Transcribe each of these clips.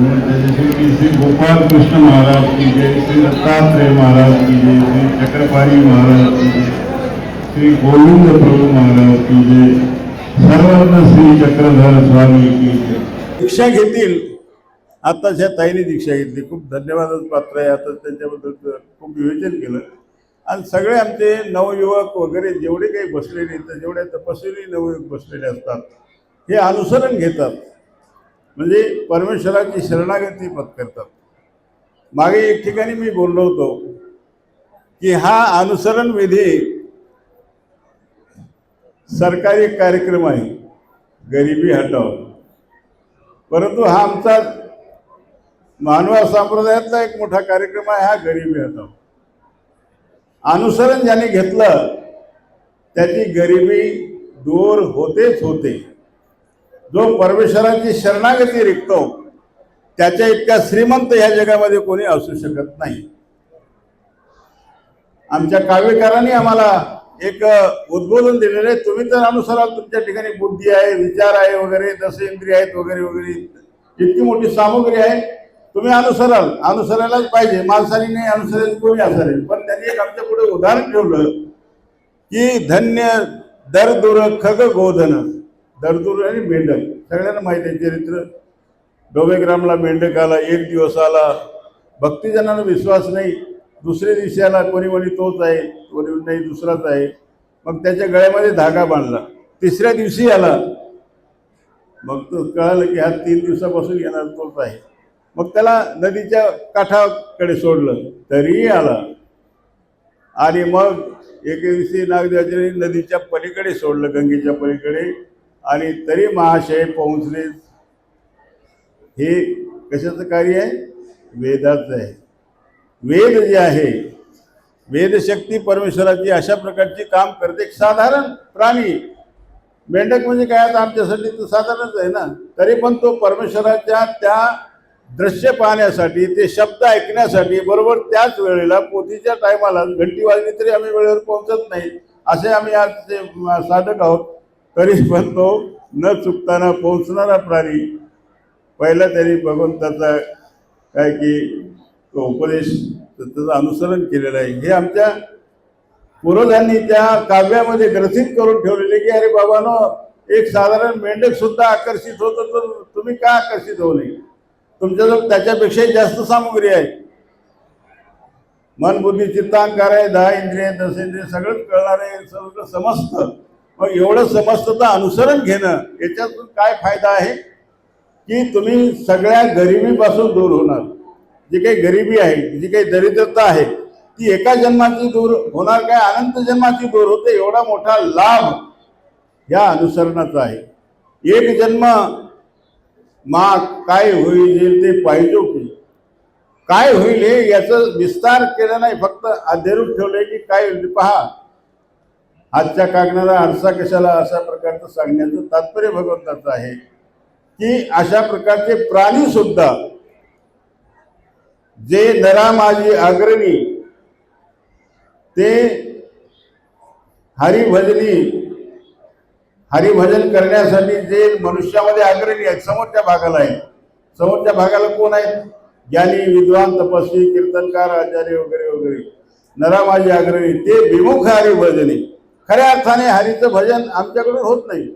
श्री गोपाल कृष्ण महाराज की जय श्री दत्तात्रेय महाराज की जय श्री चक्रपाणी महाराज की जय श्री गोविंद प्रभू महाराज की जय सर्वांना श्री चक्रधर स्वामी की जय. दीक्षा घेतील. आत्ताच्या ताईने दीक्षा घेतली. खूप धन्यवादाचं पात्र आहे. आता त्यांच्याबद्दल खूप विवेचन केलं. आणि सगळे आमचे नवयुवक वगैरे जेवढे काही बसलेले तर जेवढे तपस्वी नवयुवक बसलेले असतात हे अनुसरण घेतात. म्हणजे परमेश्वराची शरणागती पत्करतात मागे एक ठिकाणी मी बोललो होतो की हा अनुसरण विधी सरकारी कार्यक्रम आहे गरिबी हटाव परंतु हा आमचा मानवा संप्रदायातला एक मोठा कार्यक्रम आहे हा गरिबी हटाव अनुसरण ज्याने घेतलं त्याची गरिबी दूर होतेच होते. जो परमेश्वराची शरणागती रिकतो त्याच्या इतका श्रीमंत ह्या जगामध्ये कोणी असू शकत नाही. आमच्या काव्यकारांनी आम्हाला एक उद्बोधन दिलेलं आहे. तुम्ही तर अनुसराल तुमच्या ठिकाणी बुद्धी आहे विचार आहे वगैरे दस इंद्रिय आहेत वगैरे वगैरे. इतकी मोठी सामुग्री आहे. तुम्ही अनुसराल. अनुसरायलाच पाहिजे. माणसाने नाही अनुसरेल कोणी असेल पण त्यांनी एक आमच्या पुढे उदाहरण ठेवलं की धन्य दरदुर खग गोधन. दरदुर आणि मेंढक. सगळ्यांना माहिती आहे चरित्र. डोबेग्रामला मेंढक आला एक दिवस आला. भक्तिजनांना विश्वास नाही. दुसऱ्या दिवशी आला कोणी कोणी तोच आहे कोणी नाही दुसराच आहे. मग त्याच्या गळ्यामध्ये धागा बांधला. तिसऱ्या दिवशी आला. मग तो कळालं की हा तीन दिवसापासून येणार तोच आहे. मग त्याला नदीच्या काठाकडे सोडलं. तरीही आला. आणि मग एके दिवशी नागदेवाच्या नदीच्या पलीकडे सोडलं गंगेच्या पलीकडे. आणि तरी महाशय पोहोचले हे कशाचं कार्य आहे? वेदाचं आहे. वेद जे आहे वेदशक्ती परमेश्वराची अशा प्रकारची काम करते. साधारण प्राणी मेंढक म्हणजे काय? आता आमच्यासाठी तर साधारणच आहे ना. तरी पण तो परमेश्वराच्या त्या दृश्य पाहण्यासाठी ते शब्द ऐकण्यासाठी बरोबर त्याच वेळेला पोथीच्या टायमाला घंटी वाजली तरी आम्ही वेळेवर पोहोचत नाही. असे आम्ही आज साधक आहोत. तरी पण तो न चुकताना पोहोचणारा प्राणी पहिला त्यांनी भगवंताचा काय की तो उपदेश त्याचं अनुसरण केलेलं आहे. हे आमच्या पूर्वजांनी त्या काव्यामध्ये ग्रथित करून ठेवलेले की अरे बाबानो एक साधारण मेंढक सुद्धा आकर्षित होतं तर तुम्ही का आकर्षित होऊ नये? तुमच्याजवळ त्याच्यापेक्षाही जास्त सामग्री आहे. मन बुद्धी चित्तांकार आहे दहा इंद्रिय दस इंद्रिय सगळंच कळणार आहे सगळं समजतं मग एवढं समजतं तर अनुसरण घेणं याच्यातून काय फायदा आहे? की तुम्ही सगळ्या गरिबीपासून दूर होणार. जी काही गरिबी आहे जी काही दरिद्रता आहे ती एका जन्माची दूर होणार काय? अनंत जन्माची दूर होते एवढा मोठा लाभ या अनुसरणाचा आहे. एक जन्म मा काय होईल ते पाहिजे की काय होईल हे याचं विस्तार केला नाही फक्त अधेरूप ठेवलं की काय होईल पहा. आजच्या कागणारा आरसा कशाला अशा प्रकारचं सांगण्याचं तात्पर्य भगवंताचं आहे. की अशा प्रकारचे प्राणी सुद्धा जे नरा माझी अग्रणी ते हरिभजनी हरिभजन करण्यासाठी जे मनुष्यामध्ये अग्रणी आहेत समोरच्या भागाला आहेत. समोरच्या भागाला कोण आहेत? ज्ञानी विद्वान तपस्वी कीर्तनकार आचार्य वगैरे वगैरे. नरा माझी अग्रणी ते विमुख हरिभजनी. खऱ्या अर्थाने हरीचं भजन आमच्याकडून होत नाही.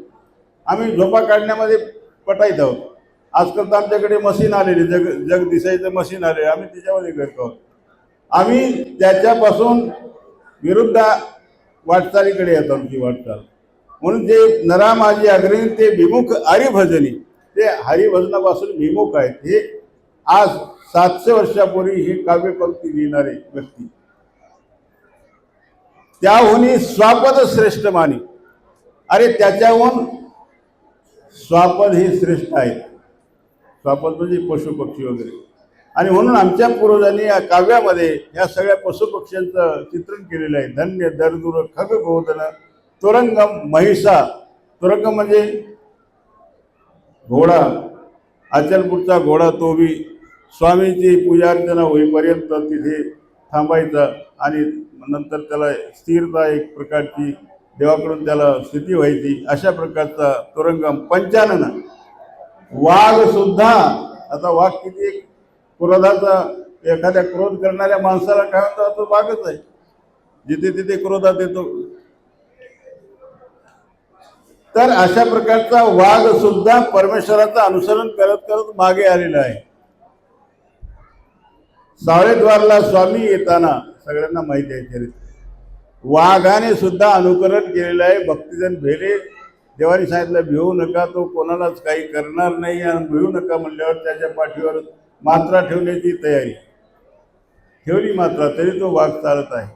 आम्ही झोपा काढण्यामध्ये पटायत आहोत. आजकाल तर आमच्याकडे मशीन आलेली जग जग दिसायचं मशीन आलेलं आम्ही त्याच्यामध्ये करतो आहोत. आम्ही त्याच्यापासून विरुद्ध वाटचालीकडे येतो आमची वाटचाल. म्हणून जे नरा माझी अग्रणी ते विमुख हरिभजनी ते हरिभजनापासून विमुख आहेत. हे आज सातशे वर्षापूर्वी ही काव्यपंक्ती लिहिणारे व्यक्ती. त्याहून स्वापद श्रेष्ठ मानी. अरे त्याच्याहून स्वापद ही श्रेष्ठ आहे. स्वापद म्हणजे पशु पक्षी वगैरे. आणि म्हणून आमच्या पूर्वजांनी या काव्यामध्ये या सगळ्या पशुपक्ष्यांचं चित्रण केलेलं आहे. धन्य दरदुर खग गोधन तुरंगम महिषा. तुरंग म्हणजे घोडा. अचलपूरचा घोडा तो बी स्वामीची पूजा अर्चना होईपर्यंत तिथे थांबायचा आणि नंतर त्याला स्थिरता एक प्रकारची देवाकडून त्याला स्थिती व्हायची अशा प्रकारचा तुरंगम पंचानन. वाघ सुद्धा आता वाघ किती एक क्रोधाचा एखाद्या क्रोध करणाऱ्या माणसाला काय होतं तो वाघच आहे. जिथे तिथे क्रोधात येतो. तर अशा प्रकारचा वाघ सुद्धा परमेश्वराचं अनुसरण करत करत मागे आलेला आहे. सावळेद्वारला स्वामी येताना सगळ्यांना माहिती आहे चरित्र वाघाने सुद्धा अनुकरण केलेलं आहे. भक्तिजन भेले. देवानी सांगितलं भिवू नका. तो कोणालाच काही करणार नाही. आणि भिवू नका म्हणल्यावर त्याच्या पाठीवर मात्रा ठेवण्याची तयारी. ठेवली मात्रा तरी तो वाघ चालत आहे.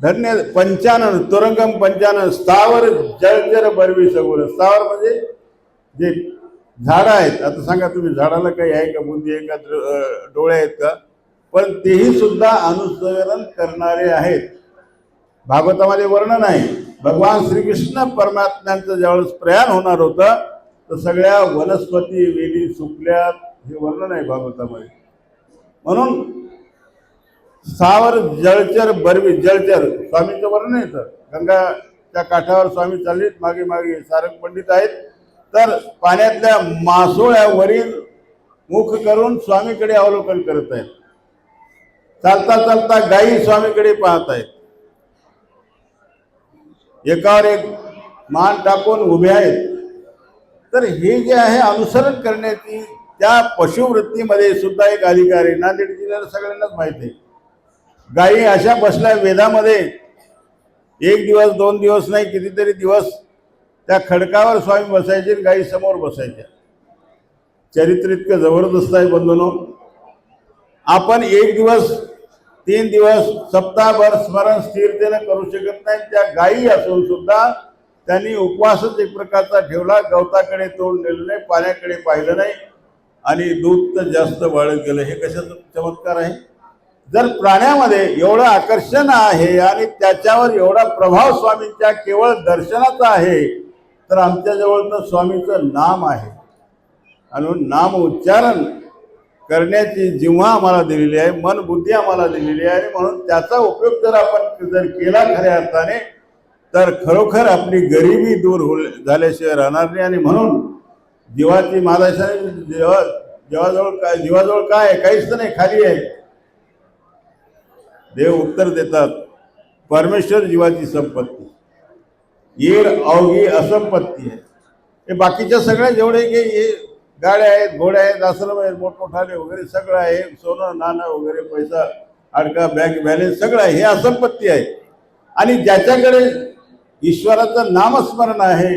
धन्य पंचानन तुरंगम पंचानन स्थावर जळजर बरवी सगळं स्थावर म्हणजे जे झाडं आहेत. आता सांगा तुम्ही झाडाला काही आहे का? बुंदी आहे का? डोळे आहेत का? पण तेही सुद्धा अनुसरण करणारे आहेत. भागवतामध्ये वर्णन आहे भगवान श्रीकृष्ण परमात्म्यांचं ज्यावेळेस प्रयाण होणार होतं तर सगळ्या वनस्पती वेली सुकल्यात हे वर्णन आहे भागवतामध्ये. म्हणून सावर जळचर बरवी जळचर स्वामीचं वर्णन येतं गंगाच्या काठावर स्वामी चाललीत मागे मागे सारंग पंडित आहेत. तर पाण्यातल्या मासोळ्यावरील मुख करून स्वामीकडे अवलोकन करत आहेत. चालता चालता गायी स्वामीकडे पाहत आहेत एकावर एक मान टाकून उभे आहेत. तर हे जे आहे अनुसरण करण्याची त्या पशुवृत्तीमध्ये सुद्धा एक अधिकार आहे. नांदेड जिल्ह्याला सगळ्यांनाच माहिती आहे. गायी अशा बसल्या वेदामध्ये एक दिवस दोन दिवस नाही कितीतरी दिवस त्या खडकावर स्वामी बसायचे आणि गायी समोर बसायच्या. चरित्र इतकं जबरदस्त आहे बंधनो. आपण एक दिवस तीन दिवस सप्ताहभर स्मरण स्थिरतेनं करू शकत नाही. त्या गायी असून सुद्धा त्यांनी उपवासच एक प्रकारचा ठेवला. गवताकडे तोंड नेलं नाही पाण्याकडे पाहिलं नाही. आणि दूध तर जास्त वाढत गेलं. हे कशाचं चमत्कार आहे? जर प्राण्यामध्ये एवढं आकर्षण आहे आणि त्याच्यावर एवढा प्रभाव स्वामींच्या केवळ दर्शनाचा आहे तर आमच्याजवळ तर स्वामीचं नाम आहे. आणि नाम उच्चारण करण्याची जिव्हा आम्हाला दिलेली आहे मन बुद्धी आम्हाला दिलेली आहे आणि म्हणून त्याचा उपयोग जर आपण जर केला खऱ्या अर्थाने तर खरोखर आपली गरिबी दूर हो झाल्याशिवाय राहणार नाही. आणि म्हणून जीवाची महाराष्ट्राने जेव्हा जीवाजवळ काय जीवाजवळ काय आहे काहीच तर नाही खाली आहे. देव उत्तर देतात परमेश्वर जीवाची संपत्ती. येर अवघी असंपत्ती आहे. हे बाकीच्या सगळ्या जेवढे काही हे गाड्या आहेत घोड्या आहेत आश्रम आहेत मोठमोठाले वगैरे सगळं आहे सोनं नाणं वगैरे पैसा अडका बँक बॅलेन्स सगळं आहे हे असंपत्ती आहे. आणि ज्याच्याकडे ईश्वराचं नामस्मरण आहे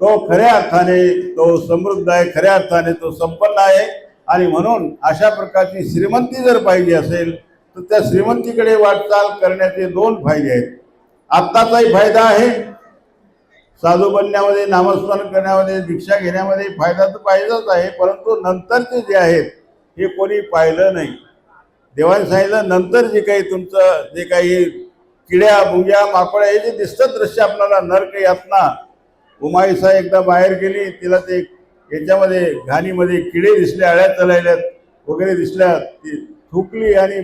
तो खऱ्या अर्थाने तो समृद्ध आहे खऱ्या अर्थाने तो संपन्न आहे. आणि म्हणून अशा प्रकारची श्रीमंती जर पाहिजे असेल तर त्या श्रीमंतीकडे वाटचाल करण्याचे दोन फायदे आहेत. आत्ताचाही फायदा आहे साधू बनण्यामध्ये नामस्मरण करण्यामध्ये दीक्षा घेण्यामध्ये फायदा तर पाहिजेच आहे परंतु नंतरचे जे आहेत हे कोणी पाहिलं नाही. देवाने सांगितलं नंतर जे काही तुमचं जे काही किड्या भुंग्या माकड्या हे जे दिसतं दृश्य आपल्याला नर्क यातना उमाईसा एकदा बाहेर गेली तिला ते याच्यामध्ये घाणीमध्ये किडे दिसले अळ्या चलायल्यात वगैरे दिसल्या ती थुकली आणि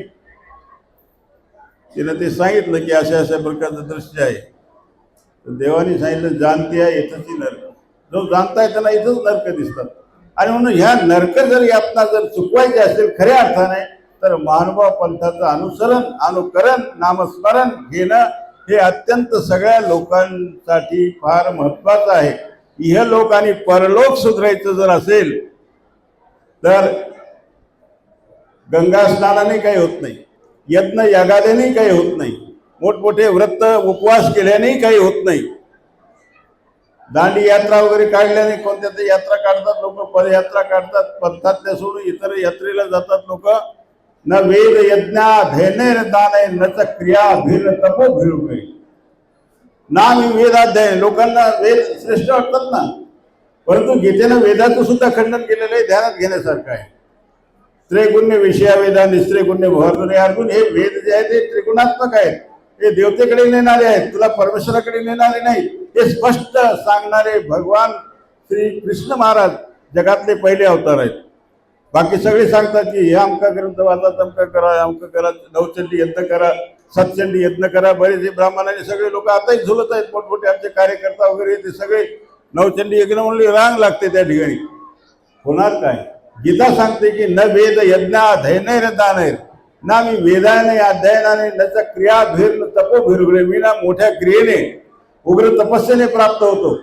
तिनं ते सांगितलं की अशा अशा प्रकारचं दृश्य आहे. देवाने सांगितलं जाणते आहे इथंच नरक. जो जाणताय त्याला इथंच नरक दिसतात. आणि म्हणून ह्या नरक जर यातना जर चुकवायचे असेल खऱ्या अर्थाने तर महानुभाव पंथाचं अनुसरण अनुकरण नामस्मरण घेणं हे अत्यंत सगळ्या लोकांसाठी फार महत्वाचं आहे. इह लोक आणि परलोक सुधारायचं जर असेल तर गंगा स्नानाने काही होत नाही यज्ञ यागादेने काही होत नाही. मोठमोठे व्रत उपवास केल्यानेही काही होत नाही. दांडी यात्रा वगैरे काढल्याने कोणत्या तरी यात्रा काढतात लोक पदयात्रा काढतात पंथातल्या सोडून इतर यात्रेला जातात लोक. न वेद यज्ञा धैर्य दान च क्रिया भिर तपो भिरुके नाम वेदाध्याय लोकांना वेद श्रेष्ठ वाटतात ना. परंतु गीतेनं वेदाचं सुद्धा खंडन केलेलं आहे ध्यानात घेण्यासारखं आहे. त्रिगुण्य विषया वेदा निस्त्रिगुण्य भरतुने अर्जुन हे वेद जे आहे ते त्रिगुणात्मक आहेत. हे देवतेकडे नेणारे आहेत तुला परमेश्वराकडे नेणारे नाही. हे स्पष्ट सांगणारे भगवान श्री कृष्ण महाराज जगातले पहिले अवतार आहेत. बाकी सगळे सांगतात की हे अमका ग्रंथ वाचा तमका करा अमका करा नवचंडी यज्ञ करा सतचंडी यज्ञ करा. बरेचसे ब्राह्मणाने सगळे लोक आताही झुलत आहेत मोठमोठे आमचे कार्यकर्ता वगैरे ते सगळे नवचंडी यज्ञ म्हणले रांग लागते त्या ठिकाणी. होणार काय? गीता सांगते की न वेद यज्ञ धैनैर दानैर. ना मी वेदाने अध्ययनाने त्याचा च क्रिया भीर तपो मी ना मोठ्या क्रियेने उग्र तपस्येने प्राप्त होतो.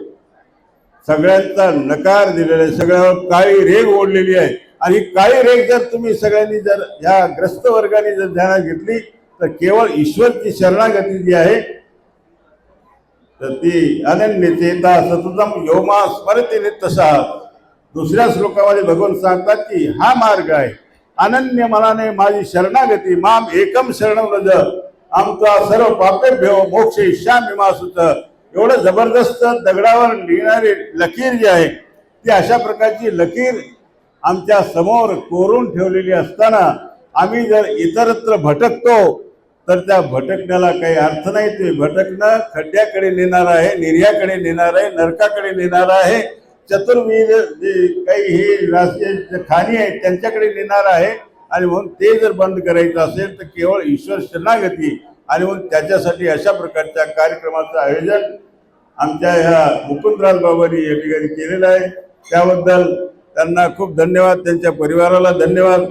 सगळ्यांचा नकार दिलेला आहे. सगळ्यावर काळी रेग ओढलेली आहे. आणि काळी रेग जर तुम्ही सगळ्यांनी जर या ग्रस्त वर्गाने जर ध्यानात घेतली तर केवळ ईश्वरची शरणागती जी आहे तर ती अनन्य चेता सततम योमा स्मरते तसा. दुसऱ्या श्लोकामध्ये भगवान सांगतात की हा मार्ग आहे. अनन्य मनाने माझी शरणागती माम एकम शरण व्रज आमचा सर्व पापेभ्यो मोक्ष इश्यामी मासुत. एवढं जबरदस्त दगडावर लिहिणारी लकीर जी आहे ती अशा प्रकारची लकीर आमच्यासमोर कोरून ठेवलेली असताना आम्ही जर इतरत्र भटकतो तर त्या भटकण्याला काही अर्थ नाही. ते भटकणं खड्ड्याकडे नेणार आहे निर्याकडे नेणार आहे नरकाकडे नेणार आहे. चतुर्विध जे काही हे राष्ट्रीय खाणी आहेत त्यांच्याकडे नेणार आहे. आणि म्हणून ते जर बंद करायचं असेल तर केवळ ईश्वर शरणागती. आणि म्हणून त्याच्यासाठी अशा प्रकारच्या कार्यक्रमाचं आयोजन आमच्या ह्या मुकुंदराज बाबांनी या ठिकाणी केलेलं आहे. त्याबद्दल त्यांना खूप धन्यवाद त्यांच्या परिवाराला धन्यवाद.